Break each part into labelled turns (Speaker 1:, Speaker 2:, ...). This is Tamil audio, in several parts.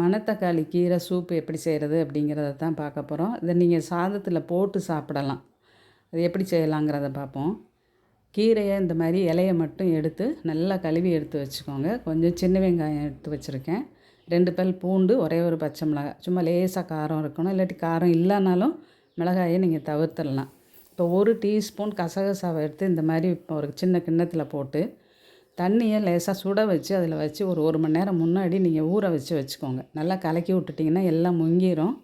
Speaker 1: மணத்தக்காளி கீரை சூப் எப்படி செய்கிறது அப்படிங்கிறத தான் பார்க்க போகிறோம் இதை நீங்கள் சாதத்தில் போட்டு சாப்பிடலாம். அது எப்படி செய்யலாங்கிறத பார்ப்போம். கீரையை இந்த மாதிரி இலையை மட்டும் எடுத்து நல்லா கழுவி எடுத்து வச்சுக்கோங்க. கொஞ்சம் சின்ன வெங்காயம் எடுத்து வச்சுருக்கேன். ரெண்டு பல் பூண்டு ஒரே ஒரு பச்சை மிளகாய் சும்மா லேசாக காரம் இருக்கணும். இல்லாட்டி காரம் இல்லைனாலும் மிளகாயை நீங்கள் தவிர்த்துடலாம். இப்போ ஒரு டீஸ்பூன் கசகசாவை எடுத்து இந்த மாதிரி இப்போ ஒரு சின்ன கிண்ணத்தில் போட்டு தண்ணியை லேசாக சுட வச்சு அதில் வச்சு ஒரு ஒரு மணி நேரம் முன்னாடி நீங்கள் ஊற வச்சு வச்சுக்கோங்க. நல்லா கலக்கி விட்டுட்டிங்கன்னா எல்லாம் முங்கிரும்.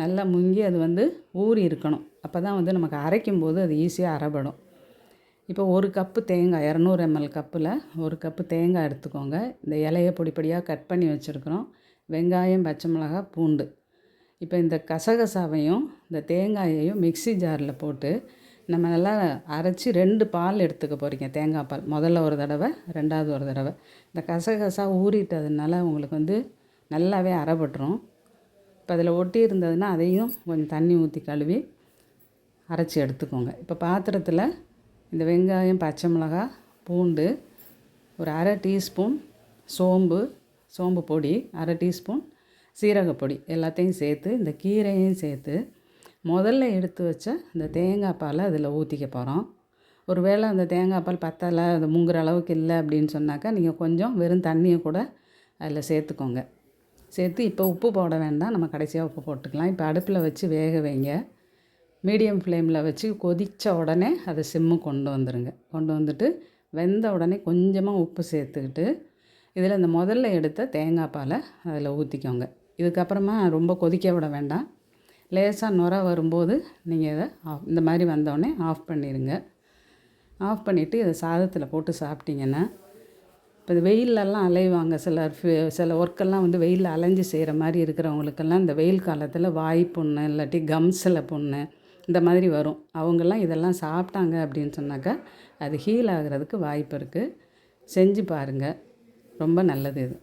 Speaker 1: நல்லா முங்கி அது வந்து ஊறி இருக்கணும். அப்போ தான் வந்து நமக்கு அரைக்கும் போது அது ஈஸியாக அரைபடும். இப்போ ஒரு கப்பு தேங்காய் இரநூறு எம்எல் கப்பில் ஒரு கப்பு தேங்காய் எடுத்துக்கோங்க. இந்த இலையை பொடிப்படியாக கட் பண்ணி வச்சுருக்குறோம். வெங்காயம் பச்சை மிளகாய் பூண்டு. இப்போ இந்த கசகசாவையும் இந்த தேங்காயையும் மிக்ஸி ஜாரில் போட்டு நம்ம நல்லா அரைச்சி ரெண்டு பால் எடுத்துக்க போகிறீங்க தேங்காய் பால். முதல்ல ஒரு தடவை ரெண்டாவது ஒரு தடவை. இந்த கசகசா ஊறிட்டதுனால உங்களுக்கு வந்து நல்லாவே அரைப்பட்டுரும் இப்போ அதில் ஒட்டி இருந்ததுன்னா அதையும் கொஞ்சம் தண்ணி ஊற்றி கழுவி அரைச்சி எடுத்துக்கோங்க. இப்போ பாத்திரத்தில் இந்த வெங்காயம் பச்சை மிளகாய் பூண்டு ஒரு அரை டீஸ்பூன் சோம்பு சோம்பு பொடி அரை டீஸ்பூன் சீரகப்பொடி எல்லாத்தையும் சேர்த்து இந்த கீரையும் சேர்த்து முதல்ல எடுத்து வச்ச இந்த தேங்காய் பாலை அதில் ஊற்றிக்க போகிறோம் ஒரு வேளை அந்த தேங்காய் பால் பத்தலை அது முங்குற அளவுக்கு இல்லை அப்படின்னு சொன்னாக்கா நீங்கள் கொஞ்சம் வெறும் தண்ணியை கூட அதில் சேர்த்துக்கோங்க. சேர்த்து இப்போ உப்பு போட வேண்டாம். நம்ம கடைசியாக உப்பு போட்டுக்கலாம். இப்போ அடுப்பில் வச்சு வேக வைங்க. மீடியம் ஃப்ளேமில் வச்சு கொதித்த உடனே அதை சிம்மு கொண்டு வந்துடுங்க கொண்டு வந்துட்டு வெந்த உடனே கொஞ்சமாக உப்பு சேர்த்துக்கிட்டு இதில் இந்த முதல்ல எடுத்த தேங்காய் பாலை அதில் ஊற்றிக்கோங்க இதுக்கப்புறமா ரொம்ப கொதிக்க விட வேண்டாம். லேசாக நுர வரும்போது நீங்கள் இதை ஆஃப் இந்த மாதிரி வந்தோடனே ஆஃப் பண்ணிடுங்க. ஆஃப் பண்ணிவிட்டு இதை சாதத்தில் போட்டு சாப்பிட்டிங்கன்னா இப்போ இது வெயிலெல்லாம் அலைவாங்க. சிலர் சில ஒர்க்கெல்லாம் வந்து வெயிலில் அலைஞ்சு செய்கிற மாதிரி இருக்கிறவங்களுக்கெல்லாம் இந்த வெயில் காலத்தில் வாய் புண்ணு இல்லாட்டி கம்ஸில் புண்ணு இந்த மாதிரி வரும். அவங்கெல்லாம் இதெல்லாம் சாப்பிட்டாங்க அப்படின்னு சொன்னாக்கா அது ஹீல் ஆகிறதுக்கு வாய்ப்பு இருக்குது செஞ்சு பாருங்கள் ரொம்ப நல்லது இது.